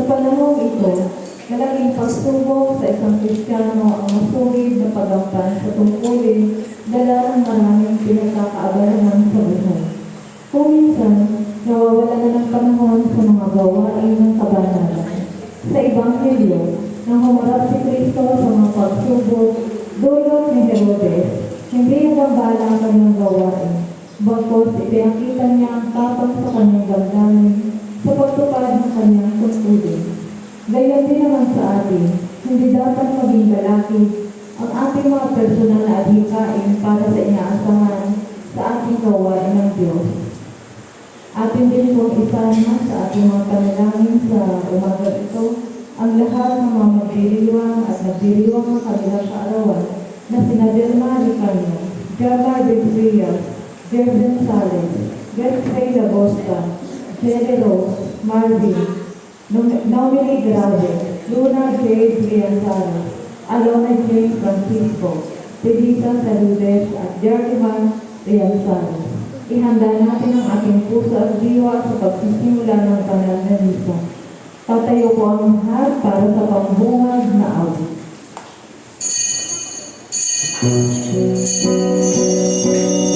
Sa panahon ito, malaking pagsubok sa isang Kristiyano ang masugid na pagampan sa tungkulin dala ng maraming pinagkakaabalahan sa buhay. Kung minsan, nawawala na ng panahon sa mga gawain ng kabanalan. Sa Ebanghelyo, nang humarap si Kristo sa mga pagsubok, dulot ni Herodes, hindi nagambala ang kanyang gawain. Bagkos ipinakita niya ang tapang sa kanyang damdamin sa pagtupad ng kanyang tungkulin. Gayon din naman sa atin, hindi dapat maging lalaki ang ating mga personal na adhikain para sa inaasahan sa ating gawain ng Diyos. Atin din pong isama sa ating mga panalangin sa umaga ito ang lahat ng mga magdiriwang at nagdiriwang ng kanilang kaarawan na sina Delma Ricardo, Jama de Frias, Jerden Sales, Gertrude Agosta, Rose, Marvin, Naomi Grave, Luna J. Brianzara, Alona J. Francisco, Felisa Saludes at Jerryman Brianzara. Ihanda natin ang ating puso at diwa sa pagsisimula ng banal na misa. Tatayo po ang lahat para sa pambungad na awit. Pagpapakasakit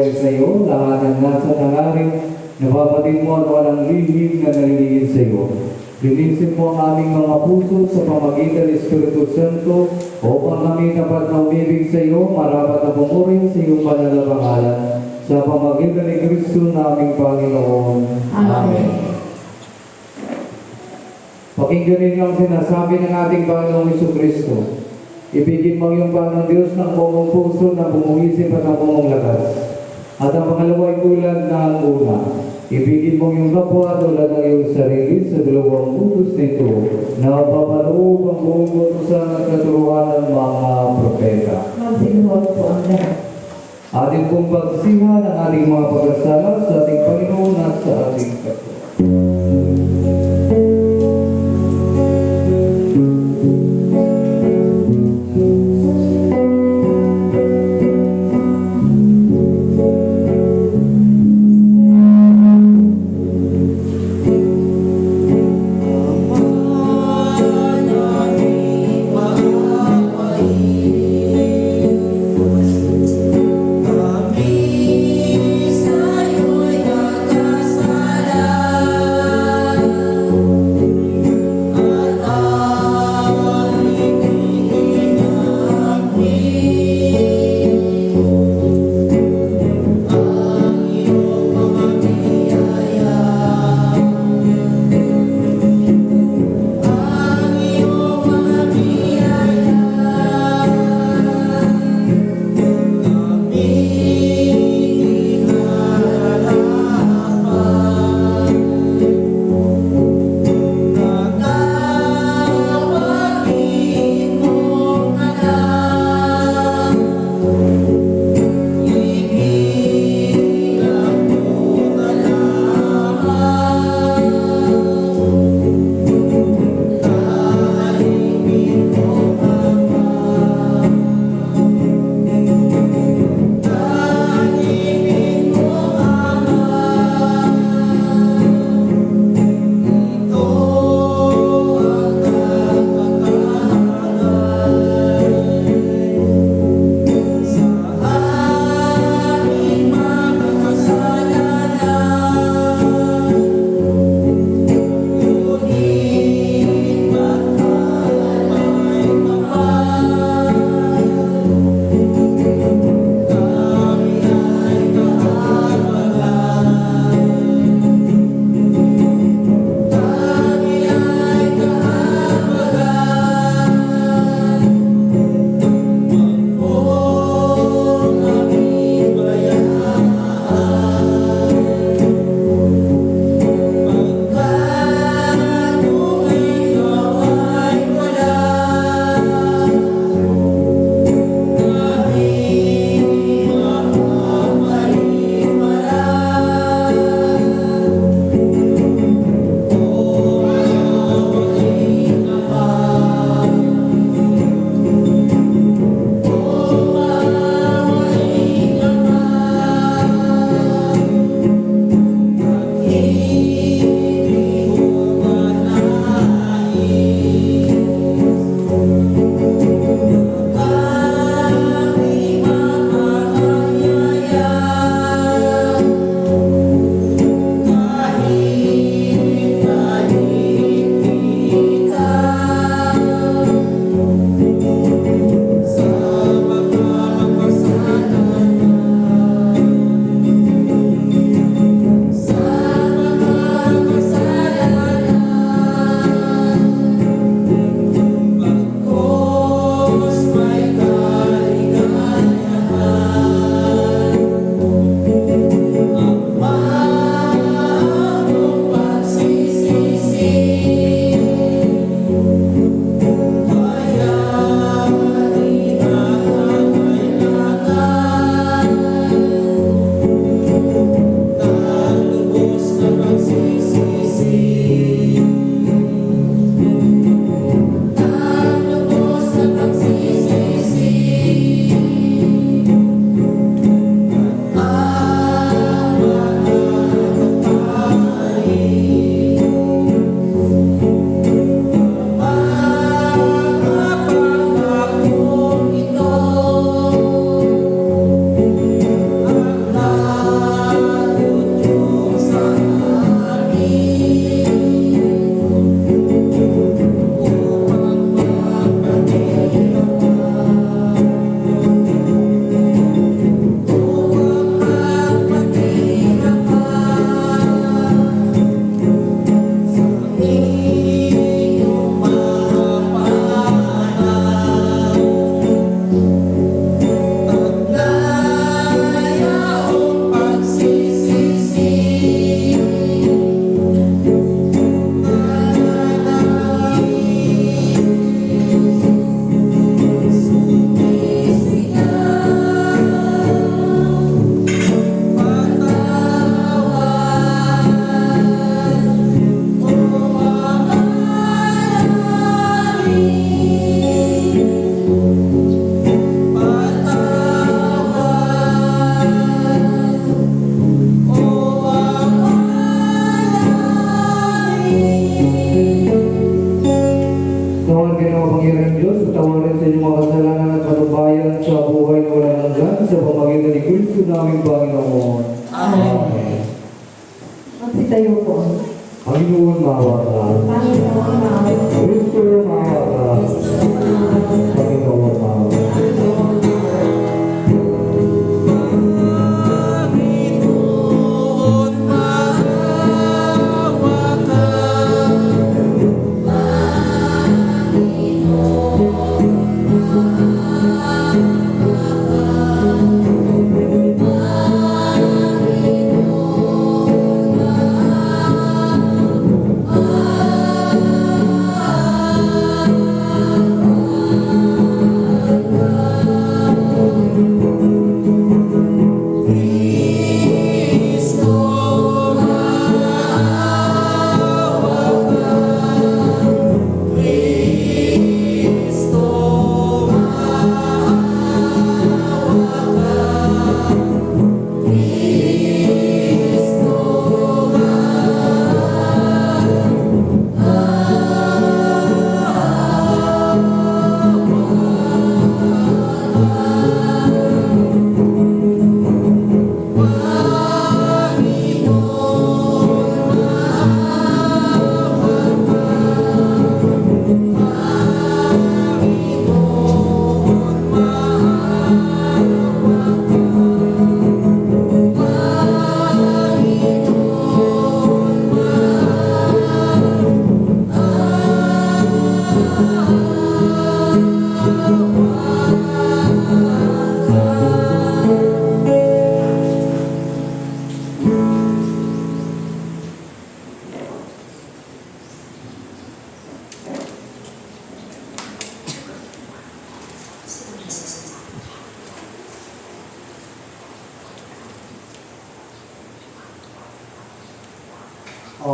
nagayag sa iyo, lahat ng nasa tangarin, nababatid mo at walang lihim na nalilingin sa iyo. Linisin mo ang aming mga puso sa pamagitan ng Espiritu Santo upang kami dapat na umibig sa iyo, marapat na pumurin sa iyong banal na pangalan sa pamagitan ni Kristo na aming Panginoon. Amen. Pakinggan ninyo ang sinasabi ng ating Panginoong Iso Kristo. Ibigin mo yung Panginoon Diyos ng buong puso na bumuhisip at ng buong lakas. At ang pangalawa ay tulad na una. Ibigin mo yung kapwa tulad ng iyong sarili sa dalawang utos nito na papaloob ang buong utusan at katuruan ng mga propeta. Magsinuwag po ang lahat. Ating pong pagsihan ang ating mga pagkasala sa ating Panginoon at sa ating kapwa.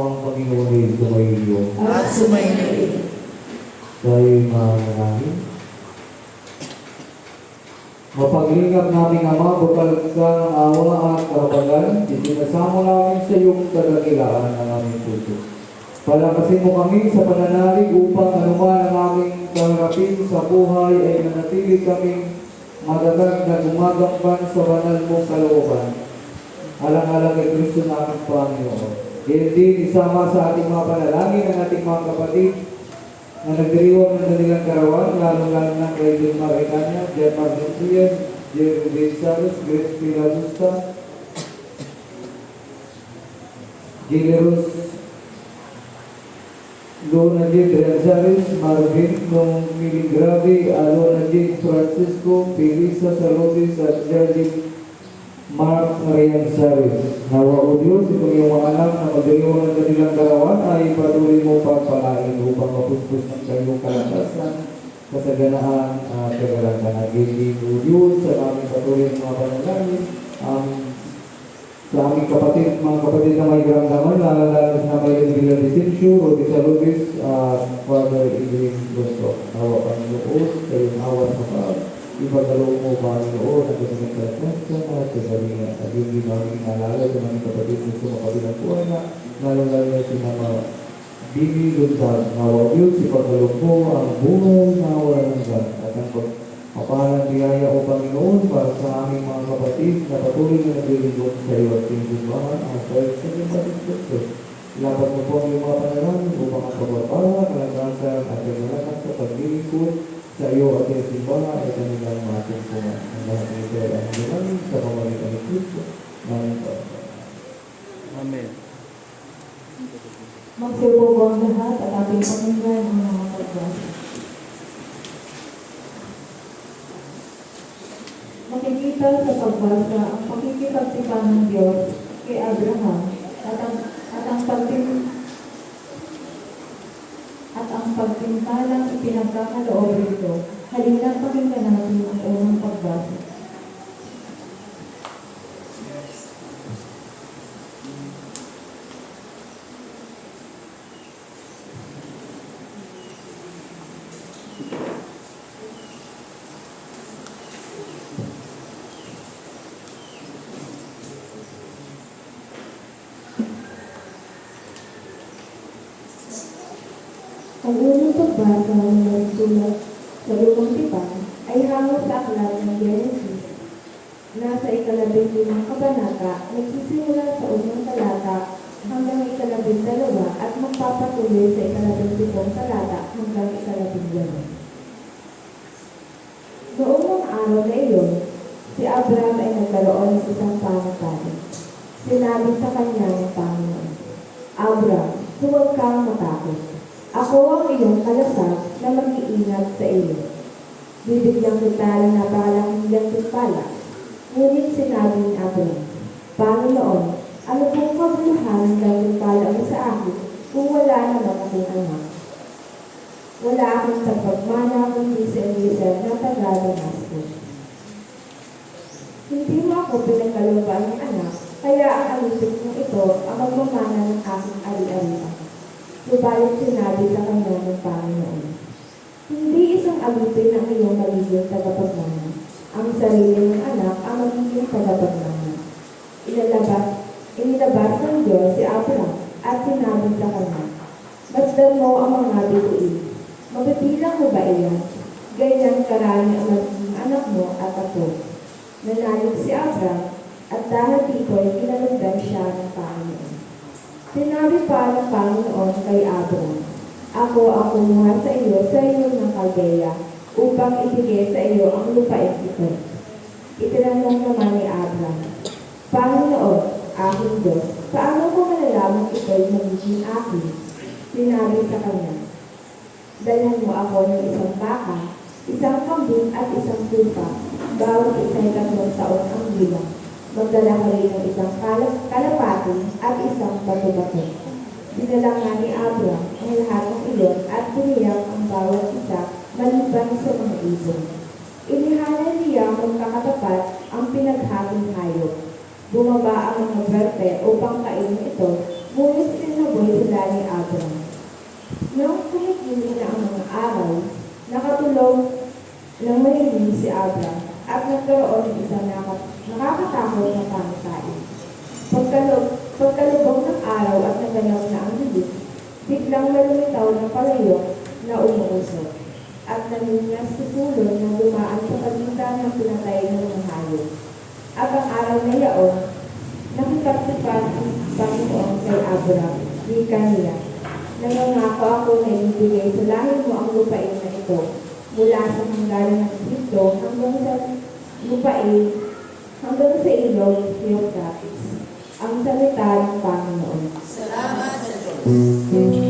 Ang Panginoon ay sumayo. At sumayin. Tayo manalangin. Mapaglingap naming Ama, bukal ka ng awa at kahabagan, isinasamo namin sa iyong kadakilaan ng aming puso. Palakasin mo kami sa pananalig upang anuman ang aming kaharapin sa buhay ay manatili kaming matatag na gumagampan sa banal mong kalooban. Alang-alang kay Kristo na aming Panginoon. Din isama sa ating mga panalangin ang ating mga kapatid na nagdiriwang ng kanilang karawan, lalo-lalo na kay John Maritanya, Jan Marcian, Jerry Gonzalez, Grace Pilagusta, Gileros, Lona J. Gonzalez, Marvin, Nung Miligrabe, Alona J. Francisco, Felisa Salotis, at Jardine Mark Marian Saris. Nawa o Diyos, itong iyong mga anak na magdaliwan ng kanilang karawan ay patuloy mo pagpalain upang mapuspos ng kayong kalakasan, kasaganaan at kagalangan. Nagiging o Diyos sa aming patuloy ng mga panalangin, aming sa aming kapatid, mga kapatid na may karamdaman, lalo na may Villa Vicencio, Rodi Salubis, at Father Evelyn Gusto. Nawa Panginoon, kayong awa sa pag ipagdalo mo Panginoon ang kanyang kalakasan at kasaringan. At yung di namin inaalala sa mga kapatid na sumakabilang buhay na, lalo-lalo na si Mama Bibi Luntag, nawa Diyos, ipagdalo mo ang buhay na wala ng God at ang pag Mapahalang biyaya o Panginoon para sa aming mga kapatid na patuloy na naglilingkod sa iyo at pinagsimbahan ang sa sa iyong kapatid. Lapat mo po ang iyong mga panalangin upang ang pagbabawa, kalagasan at kagalakan sa paglilingkod sa iyo at iyong simbahan ay kanilang matungkungan. Ang lahat ng ay ang dalangin sa pamamagitan ni Kristo. Ng Amen. Magsiupo po ang lahat at ating pakinggan ang mga pagbasa. Makikita sa pagbasa ang pakikipagtipan ng Diyos kay Abraham at ang, at ang pagtim at ang pagtintalang ipinagkakaloob rito. Halina't pakinggan natin ang unang pagbasa. Ang unang pagbasa ng nagsulat sa unang pipa ay hango sa aklat ng Genesis. Nasa ikalabing limang kabanata, nagsisimula sa unang talata hanggang ikalabing dalawa at magpapatuloy sa ikalabing pitong talata. Mag-iingat sa iyo. Bibigyan kita ng napakalaking gantimpala. Ngunit sinabi ni Abraham, Panginoon, ano pong kabuluhan ng gantimpala mo sa akin kung wala naman akong anak? Wala akong tapagmana kundi sa Eliezer na taga Damascus. Hindi mo ako pinagkalooban ng anak, kaya ang alipin kong ito ang magmamana ng aking ari-arian. Subalit sinabi sa kanya ng Panginoon, Hindi isang alipin ang iyong magiging tagapagmana. Ang sarili ng anak ang magiging tagapagmana. Inalabas, inilabas ng Diyos si Abraham at sinabi sa kanya, Masdan mo ang mga bituin. Mabibilang mo ba iyan? Ganyan karami ang magiging anak mo at ako. Nanalig si Abraham at dahil dito ay kinalagdan siya ng Panginoon. Sinabi pa ng Panginoon kay Abraham, Ako ang kumuha sa iyo sa iyo ng Kaldea upang ibigay sa iyo ang lupain ito. Itinanong naman ni Abraham, Panginoon, aking Diyos, paano ko malalaman ito'y magiging akin? Sinabi sa kanya, Dalhan mo ako ng isang baka, isang kambing at isang tupa, bawat isa ay tatlong taon ang bilang. Magdala ka rin ng isang kalap kalapati at isang bato-bato. Dinala nga ni Abraham ang lahat ng iyon at tiniyak ang bawat isa maliban sa mga ibon. Inihanan niya magkakatapat ang pinaghating hayop. Bumaba ang mga berte upang kainin ito, ngunit sinaboy sila ni Abraham. Noong kumikili na ang mga araw, nakatulog ng mahiling si Abraham at nagkaroon ng isang nakakatakot na pangkain. Pagkalog, pagkalubog ng araw at naganap na ang higit, biglang malumitaw na palayok na umuusok at naningas si sulong na dumaan sa pagitan ng pinatay ng mga hayop. At ang araw na yaon, nakikatipan ang Panginoon kay Abraham, wika niya, Nangangako ako na ibibigay sa lahi mo ang lupain na ito mula sa hangganan ng Egipto hanggang sa lupain hanggang sa ilog Euphrates. Ang salita ng Panginoon. Salamat sa Diyos.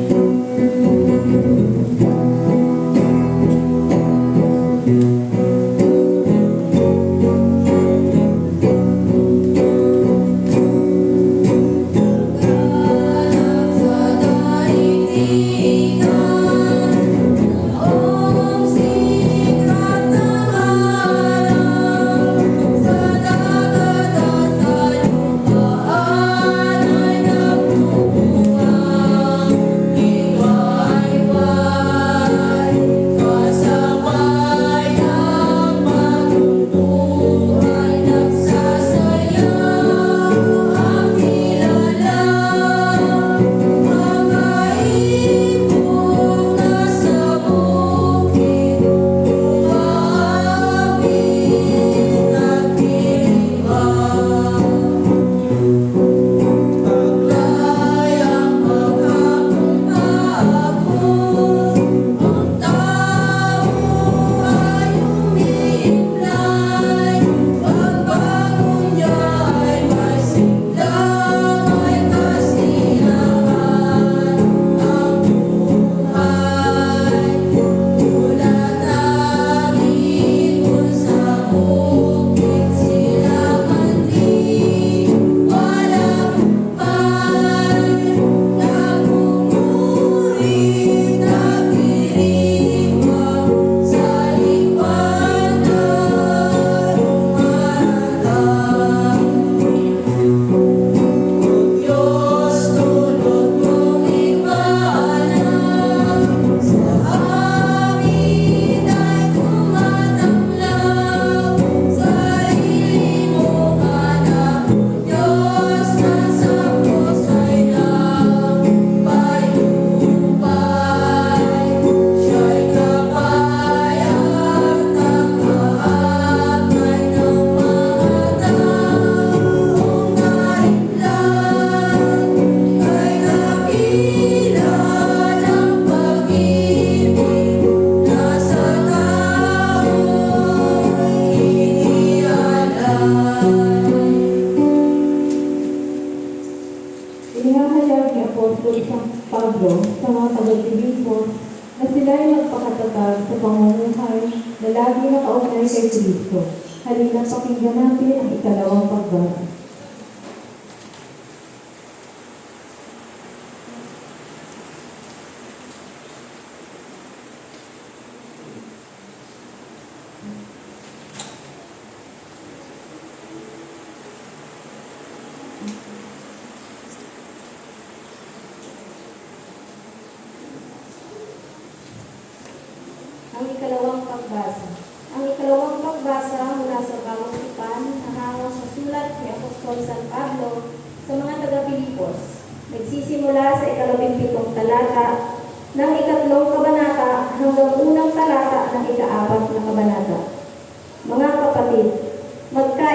katatag sa pamumuhay na lagi nakaugnay kay Kristo. Halina pakinggan natin ang ikalawang pagbasa.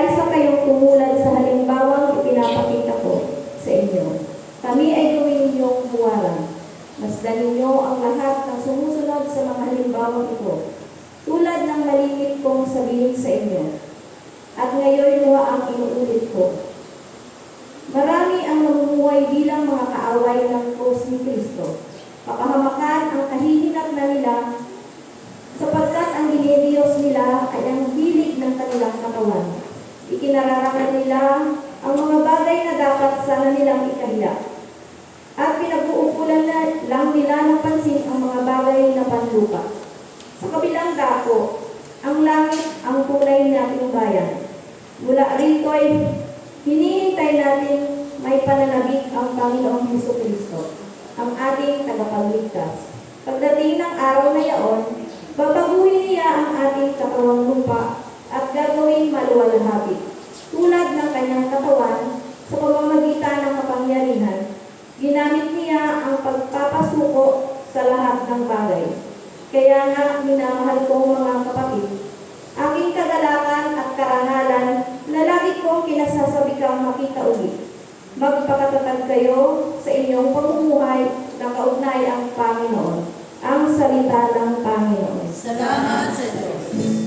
Magkaisa kayong tumulad sa halimbawang ipinapakita ko sa inyo. Kami ay gawin ninyong huwaran. Masdan ninyo ang lahat ng sumusunod sa mga halimbawang ito, tulad ng malimit kong sabihin sa inyo. At ngayon luha ang inuulit ko. Marami ang namumuhay bilang mga kaaway ng krus ni Kristo. Kapahamakan ang kahihinat na nila sapagkat ang dinidiyos nila ay ang hilig ng kanilang katawan. Ikinararangan nila ang mga bagay na dapat sana nilang ikahiya at pinag-uukulan na lang nila ng pansin ang mga bagay na panlupa. Sa kabilang dako, ang langit ang tunay nating bayan. Mula rito ay hinihintay natin may pananabik ang Panginoong Heso Kristo, ang ating tagapagligtas. Pagdating ng araw na yaon, babaguhin niya ang ating katawang lupa at gagawing maluwalhati, tulad ng kanyang katawan sa pamamagitan ng kapangyarihan Ginamit niya ang pagpapasuko sa lahat ng bagay. Kaya nga, minamahal kong mga kapatid, aking kagalakan at karangalan na lagi kong kinasasabi kang makita ulit. Magpakatatag kayo sa inyong pamumuhay na kaugnay ang Panginoon, ang salita ng Panginoon. Salamat sa Diyos.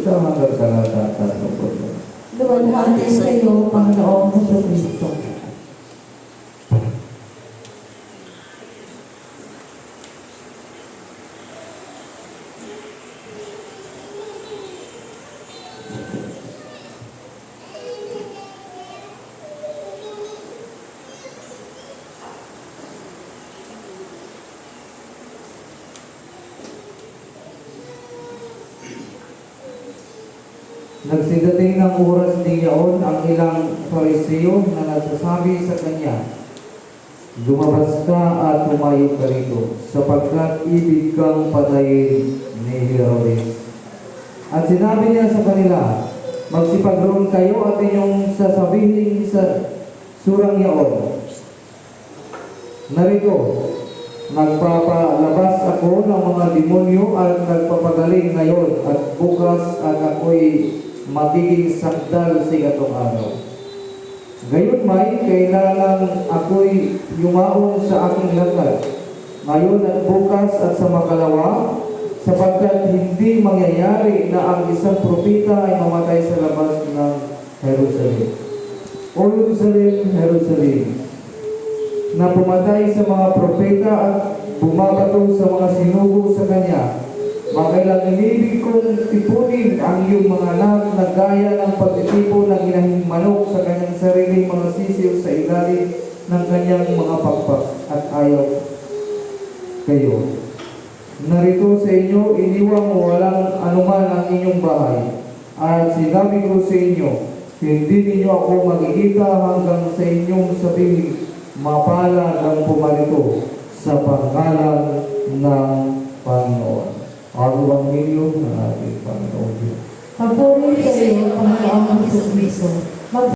31 hanggang talata 34. Luwalhati sa iyo, Panginoong Kristo. Nagsidating ng oras din yaon ang ilang fariseo na nagsasabi sa kanya, Lumabas ka at tumayo ka rito, sapagkat ibig kang patayin ni Herodes. At sinabi niya sa kanila, Magsipagroon kayo at inyong sasabihin sa surang yaon. Narito, nagpapalabas ako ng mga demonyo at nagpapagaling ngayon at bukas at ako'y magiging sakdal sa itong araw. Gayon may, kailangan ako'y yumaon sa aking lakad. Ngayon at bukas at sa makalawa, sapagkat hindi mangyayari na ang isang propita ay mamatay sa labas ng Jerusalem. O Jerusalem, Jerusalem, na pumatay sa mga propeta at bumabato sa mga sinugo sa kanya. Makailang inibig kong tipunin ang iyong mga anak na gaya ng pagtitipon ng inahing manok sa kanyang sariling mga sisiw sa ilalim ng kanyang mga pakpak at ayaw kayo. Narito sa inyo, iniwang walang anuman ang inyong bahay. At sinabi ko sa inyo, hindi ninyo ako makikita hanggang sa inyong sabihin, mapalad ang pumarito sa pangalan ng Panginoon. Ako ang milyo ng ating Panginoon. Pagpuri sa iyo, Panginoon ng Kristo.